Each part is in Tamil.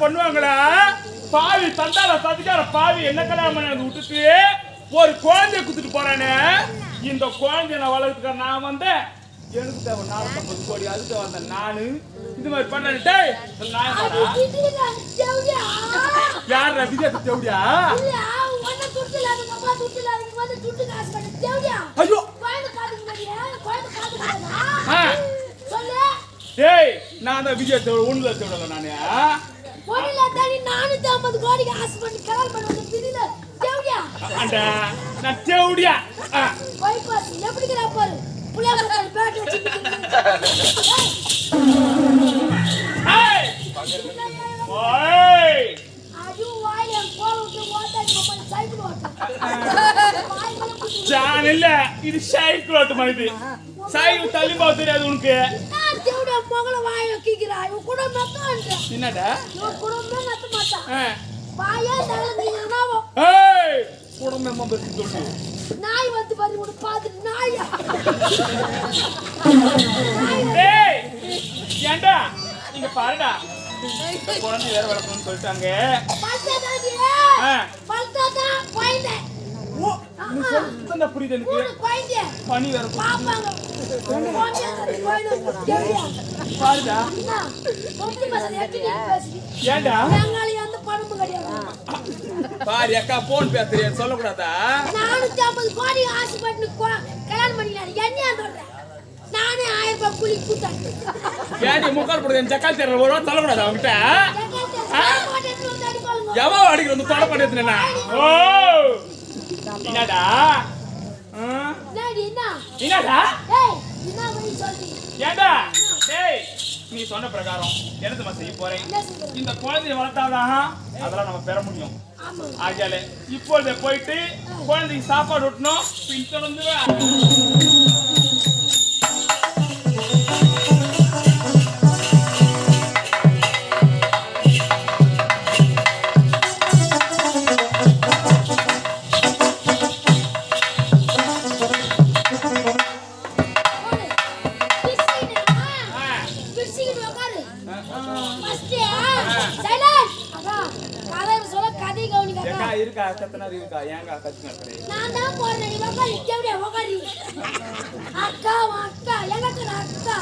பண்ணுவாங்களா? பாவி தந்தால சதிக்கார பாவி என்ன கல்யாணம் பண்ணி வந்து விட்டுட்டு ஒரு குழந்தைய குத்துட்டு போறானே? இந்த குழந்தைய நான் வளர்த்துக்க நான் வந்தேன். எனக்கு தேவை நாற்பத்தொன்பது கோடி அதுக்கு வந்தேன் நானு இது மாதிரி தேவையா? யார்? விஜயத்தை தேவடியா வந்து? ஐயோ. டேய் நான் தான் விஜயத்தை ஒண்ணுல தேவடல நானு. பொண்ணுல தாண்டி நானூத்தி ஐம்பது கோடிக்கு ஆசை பண்ணி கல்யாணம் பண்ண திடீர்னு தேவையா? அண்டா நான் தேவடியா bypass, எப்படிங்கிறா பாரு. ஓட்டும். வாய் மேல குத்தி ஜான் இல்ல இது சைக்கிள் ஓட்டு மாதிரி சைக்கிள் தள்ளி போக தெரியாது உனக்கு. தேவடியா மகளை வாய வைக்கிறா இவன் கூட மெத்தான்ற என்னடா? குடும்பமே மெத்த மாட்டான். ஆ. வாயே தகலந்தீங்கன்னா ஏய் குடும்பமா பத்தி சொல்லு. நாய் வந்து பாரு உனக்கு பார்த்துட்டு நாயா. ஏய் ஏண்டா? இங்க பாருடா. குழந்தை வேற வளர்க்கணும்னு சொல்லிட்டாங்க. புரியுது எனக்கு. பனி வேற பாப்பாங்க. பாருடா. என்ன ஏண்டா? பாரு அக்கா போன் பேச தெரியாது சொல்லக்கூடாதா? நானூத்தி ஐம்பது கோடி ஆசைப்பட்டு கல்யாணம் பண்ணினாரு என்னையா சொல்றேன் நானே ஆயிரம் ரூபாய் கூலி கூட்டாங்க ஏண்டி முக்கால் போடுது ஜக்கால் தெரியல ஒரு வாரம் சொல்லக்கூடாது அவன்கிட்ட? எவன் அடிக்கிற வந்து தொட பண்ணிருந்தா ஓ! என்னடா? ஆ? என்னடா? ஏண்டா? டேய் நீ சொன்ன பிரகாரம் என்னது செய்ய போறேன். இந்த குழந்தைய வளர்த்தாதான் அதெல்லாம் நம்ம பெற முடியும். ஆகையால இப்பொழுது போயிட்டு குழந்தைக்கு சாப்பாடு ஊட்டணும் பின் தொடர்ந்து ஏக்கா இருக்கா கத்தனார் இருக்கா? ஏங்கா கத்துனா கிடையாது நான் தான் போடுறேன். நீ உக்காரு எப்படியா உக்காரி. அக்கா உன் அக்கா எனக்கு அக்கா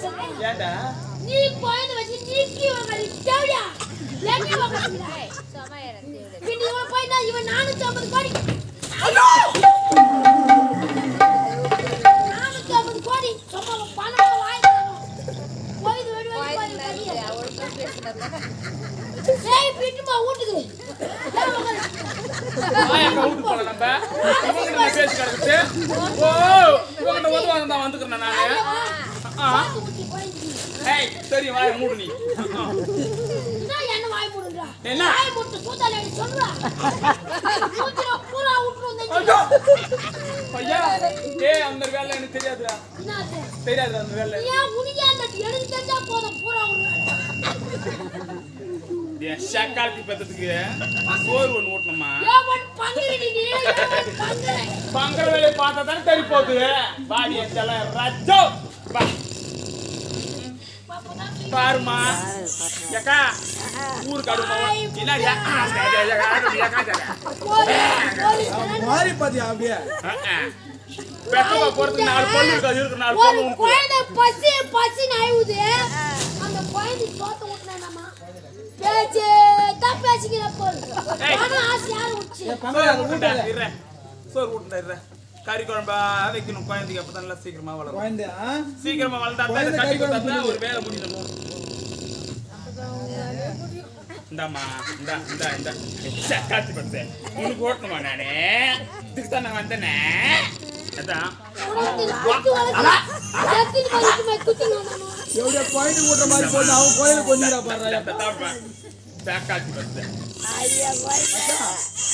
ஏண்டா நீ குழந்தை வச்சு நீ கீ உக்காரி தேவையா பின் இவன் நான் இவன் நானூத்தி ஐம்பது கோடி நானூத்தி கோடி சும்மா பணம் வெடி வெடி ஏய், நம்ம பேசி கிடக்குது ஓ வந்து நான் வந்துக்கிறேன் ஆ. வாத்து குத்தி போயிடுச்சு. ஏய் சரி வாய மூடு நீ என்ன என்ன வாய் மூடுங்கடா? என்ன? வாய் மூட்டு கூத்தாடி அடி சொல்றா. மூஞ்சில பூரா விட்டுரும் இந்த ஐயோ ஏய் அந்த வேலை எனக்கு தெரியாதுடா என்ன அது? தெரியாது அந்த வேலை ஏன் உனக்கே அந்த எனக்கு தெரிஞ்சா போதும் பூரா விடுறாங்க. என் சக்காலத்தி பத்தத்துக்கு சோறு ஒன்று ஓட்டணுமா? பங்கர வேலையை பார்த்தா தானே போகுது பாடி ரஜோ பா பாருமா ஏக்கா ஊருக்கு போலீஸ் மாறி பாத்தியா அப்படியே பெத்தவா போறதுக்கு நாலு பொண்ணு இருக்காது இருக்கு நாலு ஒரு பொண்ணு உனக்கு குழந்தை பசி பசின்னு அழுவுது அந்த குழந்தை சோத்த ஊட்டினாமா பேச்சு தான் பேசிக்கிற. ஆனா ஆசை யாரும் சோறு கறி குழம்பா வைக்கணும் குழந்தைக்கு அப்பதான் நல்லா சீக்கிரமா வளரும் குழந்தை? சீக்கிரமா வளர்ந்தா கறி குழம்பு. ஒரு வேலை முடியும் இந்தாம்மா இந்தா இந்தா இந்தா காட்சி படுத்து உனக்கு ஓட்டணுமா நானு இதுக்கு தான் நான் வந்தேனே அதான் குத்தி குத்தி மாதிரி போட்டு அவன் கோயிலுக்கு தாப்பா. பேக்காச்சு பத்து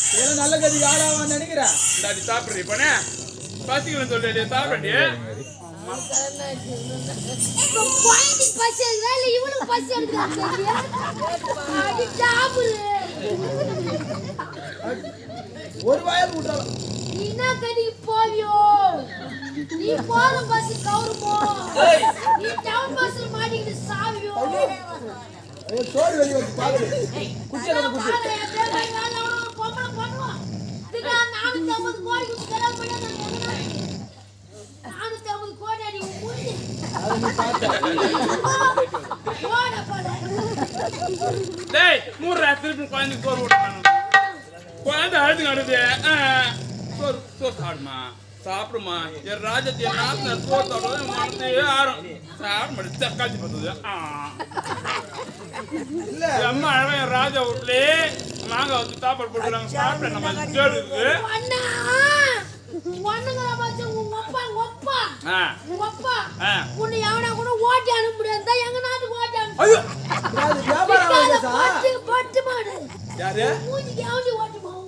இதெல்லாம் நல்ல கதி ஆளாவான்னு நினைக்கிறேன். இந்த அடி சாப்பிடுறீ பண்ணே பசிக்கணும் சொல்லிட்டு சாப்பிடி இப்ப குழந்தைக்கு பசி எடுக்குதா இல்ல இவனுக்கு பசி எடுக்குதா தெரியல அடி சாப்பிடு ஒரு வாயால் நீ என்ன கடிக்கு போவியோ? நீ போற பஸ் கவுருமோ நீ டவுன் பஸ்ல மாட்டிக்கிட்டு சோறு வெளியே வச்சு பாத்து குச்சி நான் பாரு, என் பேர் வாங்கி வேலை ஒரு பொம்பளை பண்ணுவான். இதுக்கு நான் 450 கோடி கொடுத்து கல்யாணம் பண்ணி நான் எங்கடா? 450 கோடி அடி உன் மூஞ்சி. போடா, போடா. டேய் மூடுறா திருப்பி குழந்தைக்கு சோறு விட்டுறானு குழந்தை அழுது நடுது சோறு சோறு சாப்பிடுமா? சாப்பிடுமா? என் ராஜத்தி என் நாத்தின சோறு சாப்பிடுறது மனசே ஆறும் சாப்பிட மாட்டேன் தக்காளி பார்த்தது இல்ல அம்மா அழகா என் ராஜா வீட்லே மாங்காய் வச்சு சாப்பாடு சாப்பிட நம்ம கேடு இருக்கு. உன்னை எவனா கூட ஓட்டி அனுப்ப முடியாது எங்க நாட்டுக்கு ஓட்டி அனுப்பு பட்டு பட்டு மாடு. யாரு? மூஞ்சிக்கு எவனி ஓட்டி போகும்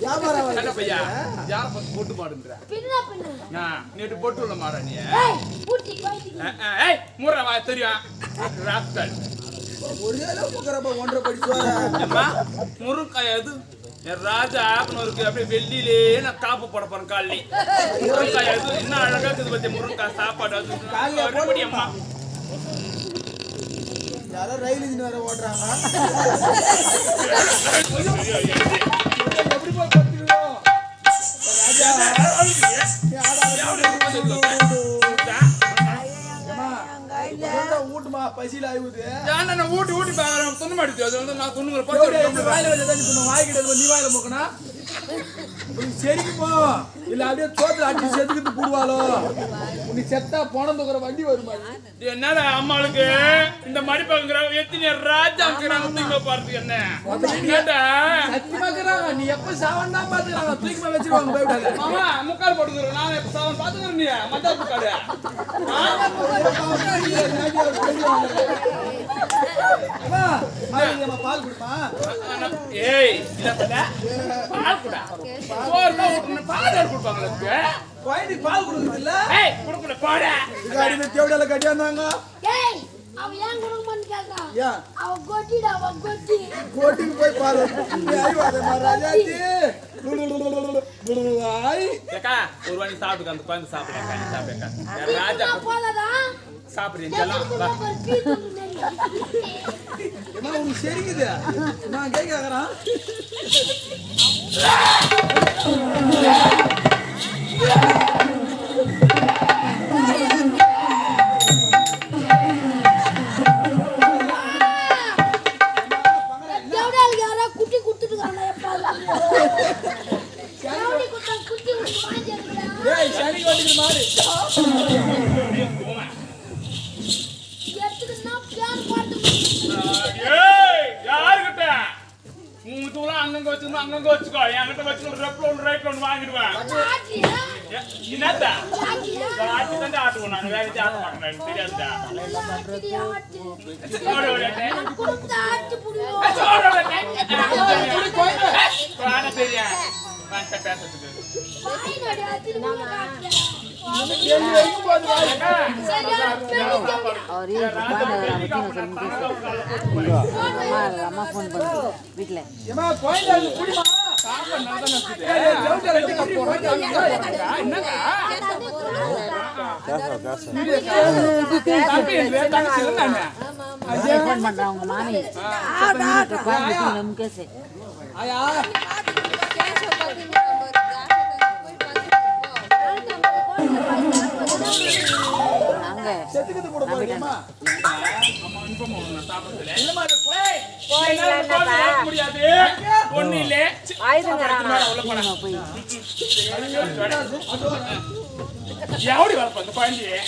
வியாபாரம் என்ன ஆகுது பையா யார பார்த்து போட்டு மாடுன்ற? பின்ன பின்ன. நான் நேற்று போட்டு உள்ள மாடா நீ? ஏய் பூட்டி வைத்தி ஆ, ஆ, ஏய் மூடுறா வா தெரியும். ஒரே அளவுக்கு ஒன்றரை படி சோற அம்மா முருங்காய் அது ராஜா இருக்கு அப்படியே வெள்ளியிலே நான் காப்பு போட போறேன் காலி முருங்காய் அது என்ன அழகா இருக்குது பத்திய முருங்காய் சாப்பாடு அது. காலையில அம்மா. யாரோ ரயில் இன்ஜின் வேற ஓட்டுறாங்க. எப்படி போய் ராஜா. ஊட்டுமா பசியில ஆயுது ஏன்டா நான் ஊட்டி ஊட்டி பாக்குறேன் துண்ணு மாட்டிச்சு அது வந்து நான் துண்ணுங்கிற பத்து வாயில வச்சா தண்ணி சொன்ன வாய் கிட்ட நீ வாயில போக்கனா சரிக்கு போ இல்ல அப்படியே தோத்துல அடிச்சு செத்துக்கிட்டு போடுவாளோ? உனக்கு செத்தா போன தூக்குற வண்டி வருமா? என்னடா அம்மாளுக்கு? இந்த மடிப்பாங்கிற எத்தனை ராஜா இருக்கிறாங்க தூங்க பாருது என்ன? என்னடா? சத்தியமாக்குறாங்க நீ எப்ப சாவன்னா பாத்துக்கிறாங்க? தூக்கி மேல வச்சிருவாங்க மாமா முக்கால் போட்டுக்கிறேன். நான் இப்ப சாவன் பாத்துக்கிறேன் நீ? மத்தாப்பு முக்காடு பால் குடிப்பா ஏய் இல்ல பால் குடா. தான் பால் யார் குழந்தைக்கு பால் கொடுக்குறது இல்ல? ஏய் கொடுக்கல பாடு. இதுக்காடி இந்த தேவடியால கட்டியாந்தாங்க ஏய் அவ ஏன் குடும்பம் கேக்குறா ஏன்? அவ கொட்டிடா அவ கொட்டி. கோட்டிக்கு போய் ஏக்கா தூரம் அங்கங்க வச்சிருந்தா அங்கங்க வச்சுக்கோ என்கிட்ட வச்சுக்கோ லெஃப்ட்ல ஒன்று ரைட்ல ஒன்று வாங்கிடுவேன் ஆட்டியா ஏ, என்னத்தா ஆட்டியா ஆட்டி தான் ஆட்டுவோம் அவர் அம்மா அம்மா ஃபோன் பண்ணு வீட்டில் ஃபோன் பண்ணுறாங்க மாமி நமக்கு எப்படி வளர்ப்ப அந்த குழந்தைய